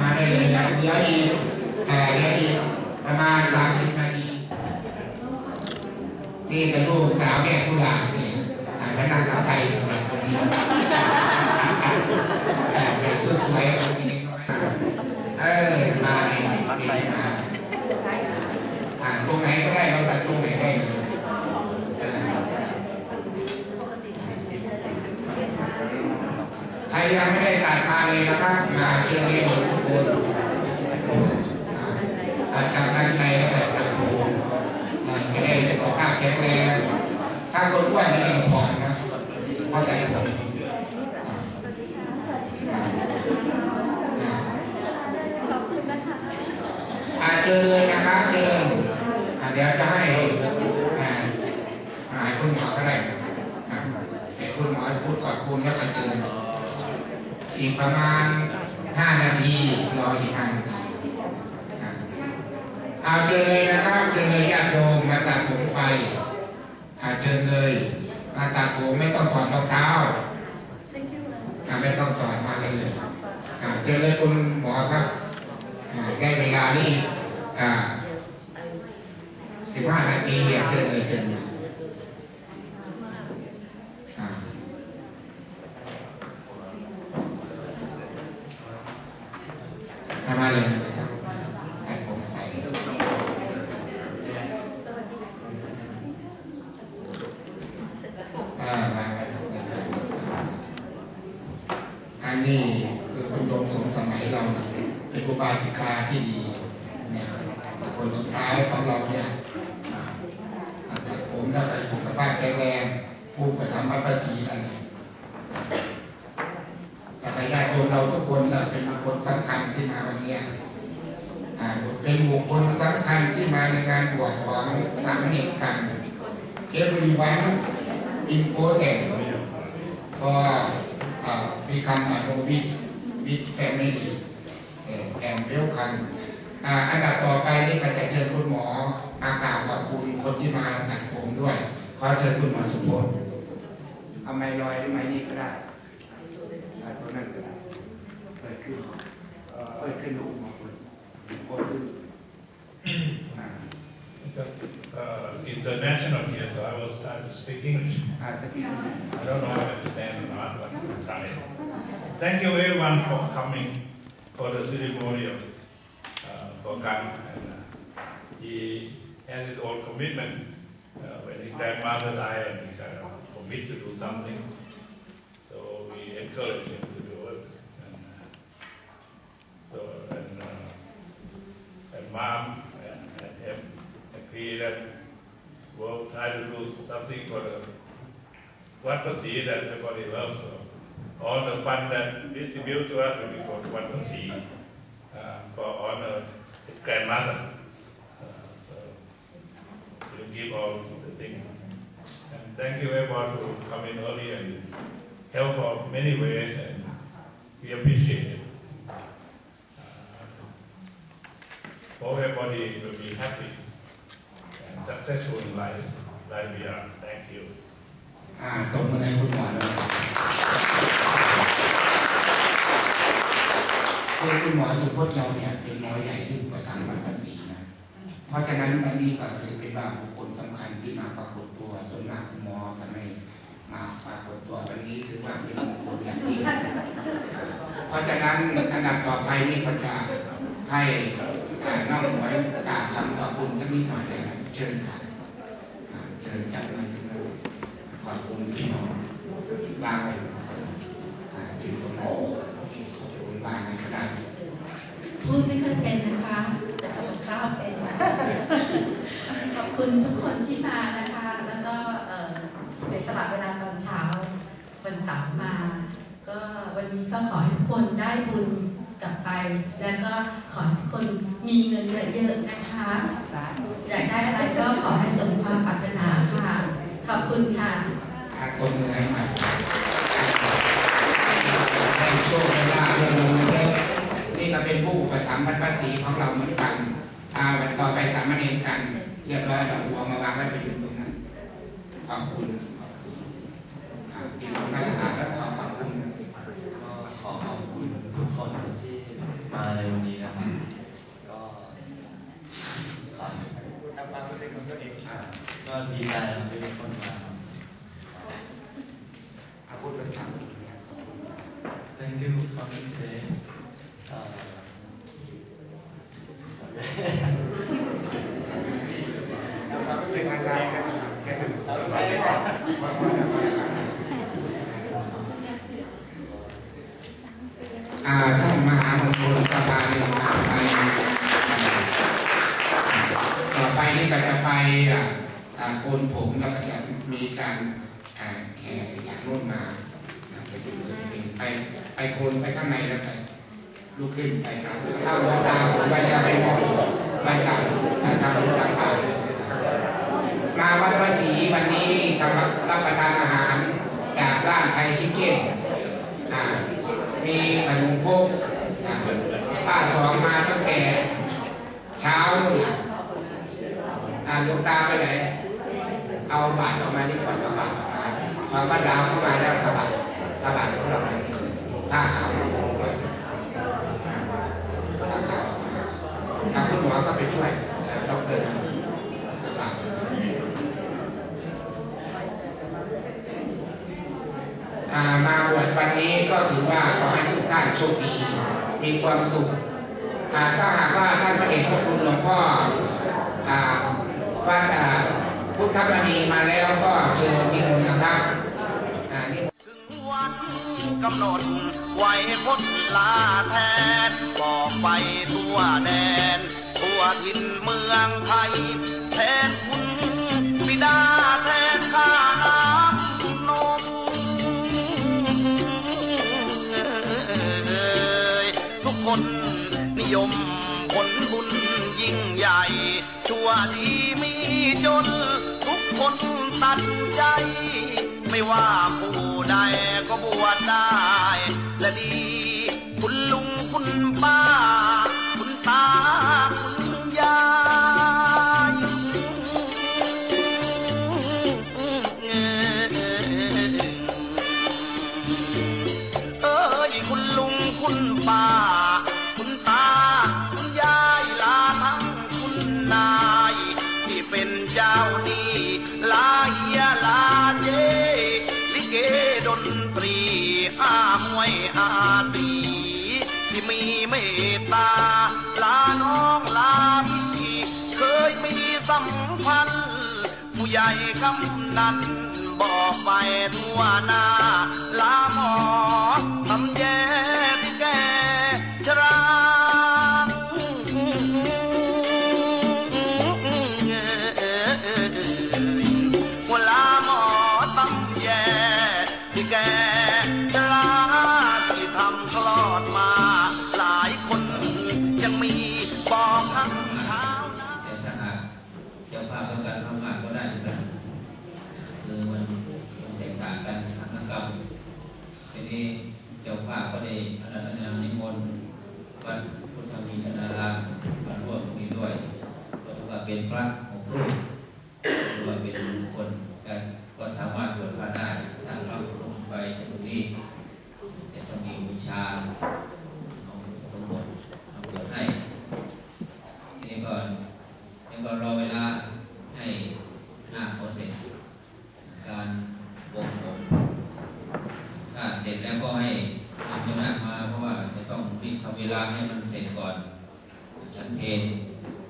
มาได้เลยนะเดี๋ยวอีกเอ่อเดี๋ยวอีกประมาณสามสิบนาทีนี่เป็นลูกสาวแม่ผู้หลานนี่อ่าเป็นนางสาวไทยคนนี้แต่ใส่ชุดสวยคนนี้น้อยเออมาในสิ่งที่มาอ่าตรงไหนก็ได้เราตัดตรงไหนได้เลยใครยังไม่ได้ตัดมาเลยนะครับมาเชิญเลย ทุกคนอ่าจากด้านในก็แบบจากโคนอ่จะได้สุขภาพแข็งแรงถ้าคนอ้วนนี่เราผ่อนนะเพราะแต่ผมอ่าอ่าอ่าอาเลยนะครับเชิญอ่าเดี๋ยวจะให้อ่าอ่าให้คุณหมอก็ได้อ่าให้คุณหมอพูดก่อนคุณแล้วก็เชิญอีกประมาณ ห้านาทีรออีกห้านาทีเอาเชิญเลยนะครับเชิญเลยญาติโยมมาตัดผมไฟอาเชิญเลยมาตัดผมไม่ต้องถอดรองเท้าอาไม่ต้องถอดมาเลยอ่าเชิญเลยคุณหมอครับได้เวลานี่สิบห้านาทีอะเชิญเลยเชิญเลยอ่าทำมาเลยนะครับให้ผมใส่อ่ามาไปตรงนี้เลยอันนี้คือคุณโยมสมสมัยเรานะเป็นอุบาสิกาที่ดีเนี่ยคนสุดท้ายของเราเนี่ยอ่า แต่ผมถ้าไปสุขภาพแข็งแรงผู้กระทำบัพชีนั่นเองแต่ญาติโยมเราทุกคนเป็นบุคคลสำคัญที่มาวันนี้เป็นบุคคลสำคัญที่มาในงานบวชของสามเณรกัน everyone important for uh, become a novice with family เอ่อ and welcome อ่าอันดับต่อไปนี่ก็จะเชิญคุณหมอมากล่าวขอบคุณคนที่มาตัดผมด้วย ขอเชิญคุณหมอสุพจน์เอาไม้ลอยหรือไม้นี่ก็ได้เอาตัวนั้นก็ได้เปิดขึ้นเปิดขึ้นลูกมาเปิดกดขึ้นอ่า uh, international here, so I will start to speak English. อาจจะปีน I don't know if I understand or not, but I'll try. Thank you everyone for coming for the ceremony of And, uh, he has his own commitment. Uh, when his grandmother died, and he kind of commit to do something. So we encourage him to do it. And, uh, so and, and mom and, and him agree that we'll try to do something for the what Pasi that everybody loves. So all the fund that distribute to us will be for what Pasi uh, for honor grandmother. Uh, so we'll give all the things. And thank you everyone who come in early and help for many ways and we appreciate it. Uh, hope everybody will be happy and successful in life like we are. Thank you. อ่าตบมือให้คุณหมอเลย คือคุณหมอสุพจน์เราเนี่ยเป็นหมอใหญ่ที่ประทำบัตรภาษีนะ เพราะฉะนั้นวันนี้ก็ถือเป็นว่าบุคคลสำคัญที่มาปรากฏตัวส่วนมากคุณหมอจะไมมาปรากฏตัววันนี้ถือว่าเป็นมงคลอย่างยิ่งเพราะฉะนั้นอันดับต่อไปนี่ก็จะให้น้องหวยกราบคำขอบคุณสักนิดหน่อยได้ไหมเชิญค่ะเชิญจับมาถึงแล้วขอบคุณพี่น้องบ้างไปอ่าถึงตรงนั้นขอบคุณบ้างนะก็ได้ พูดไม่ค่อยเป็นนะคะแต่ทำข้าวเป็น ขอบ คนที่มานะคะ แล้วก็เสียสละเวลาตอนเช้าวันเสาร์มา ก็วันนี้ก็ขอให้ทุกคนได้บุญกลับไป แล้วก็ขอให้ทุกคนมีเงินเยอะๆนะคะอยากได้อะไรก็ขอให้สมความปรารถนาค่ะ ขอบคุณค่ะอาตบมือให้ใหม่ให้โชคให้ลาภเรื่องเงินเยอะนี่ก็เป็นผู้ประถมภ์บรรพสีของเราเหมือนกันอาวันต่อไปสามเณรกัน เรียบร้อยเราวัวมาวางได้ไปยืนตรงนั้นขวาคุณที่ทำงานอาหารและความความคุณก็ขอขอบคุณทุกคนที่มาในวันนี้นะครับก็ทำความรู้สึกของตัวเองก็ดีใจที่ทุกคนมาขอบคุณเป็นสาม Thank you for coming today. ท่านมหามงคลประธานในทางไปต่อไปนี่ก็จะไปอ่าอ่าโกนผมแล้วก็จะมีการอ่าแห่จากโน่นมาอ่าไปดูเลยไปไปโกนไปข้างในแล้วไปลุกขึ้นไปตามถ้าหลวงตาผมไปจะไปมองไปตามอ่าตามหลวงตาไป มาวัดพระศรีวันนี้สำหรับรับประทานอาหารจากร้านไทยชิคเก้นมีขนมโคกป้าสองมาตั้งแต่เช้านู่นแหละอ่าหลวงตาไปไหน เอาบาตรออกมานี่ก่อนเอาบาตรออกมาความบ้านดาวเข้ามาแล้วกระบาดกระบาดของเราเนี่ยผ้าขาวมาผมด้วยอ่าผ้าขาวทางคุณหมอก็ไปช่วยดอกเตอร์กระบาด อ่ามาบวชวั นี้ก็ถือว่าขอให้ทุกท่านโชคดีมีความสุขถ้าหากว่าท่านพระเดชพระคุณหลวงพ่ออ่าวัดพุทธมณีมาแล้วก็เชิญนิมนต์นะครับถึงวันกำหนดไว้พดลาแทนบอกไปทั่วแดน ทั่วถิ่นเมืองไทยแทน ยมผลบุญยิ่งใหญ่ ชั่วดีมีจน ทุกคนตัดใจ ไม่ว่าผู้ใดก็บวชได้และดี คุณลุงคุณป้า คุณตา คุณยายเอ้ยคุณลุงคุณป้า คำนั้นบอกไปทั่วหน้าลาหมอ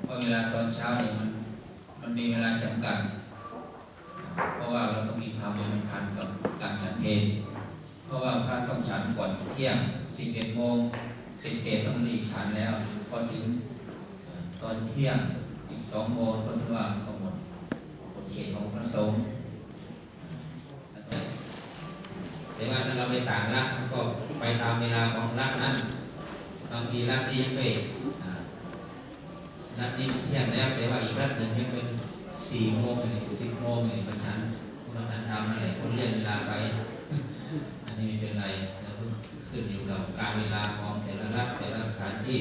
เพราะเวลาตอนเช้าเนี่ยมันมันมีเวลาจำกัด เพราะว่าเราต้องมีทำให้มันทันกับการฉันเพลเพราะว่าพระต้องฉันก่อนเที่ยงสิบเอ็ดโมงสิบเอ็ดต้องรีบฉันแล้วพอถึงตอนเที่ยง12โมงก็ถือว่าก็หมดหมดเขตของพระสงฆ์แต่ว่าถ้าเราไปต่างรัฐก็ไปตามเวลาของรัฐนั้นบางทีรัฐนี้ไม่ อ่ารัฐนี้เที่ยงแล้วแต่ว่าอีกรัดหนึ่งยังเป็นสี่โมงเลยสิบโมงเลยประชันประชันทำอะไรคนเลื่อนเวลาไป อันนี้ไม่เป็นไรแต่ขึ้นอยู่กับการเวลาของแต่ละรัฐแต่ละสถานที่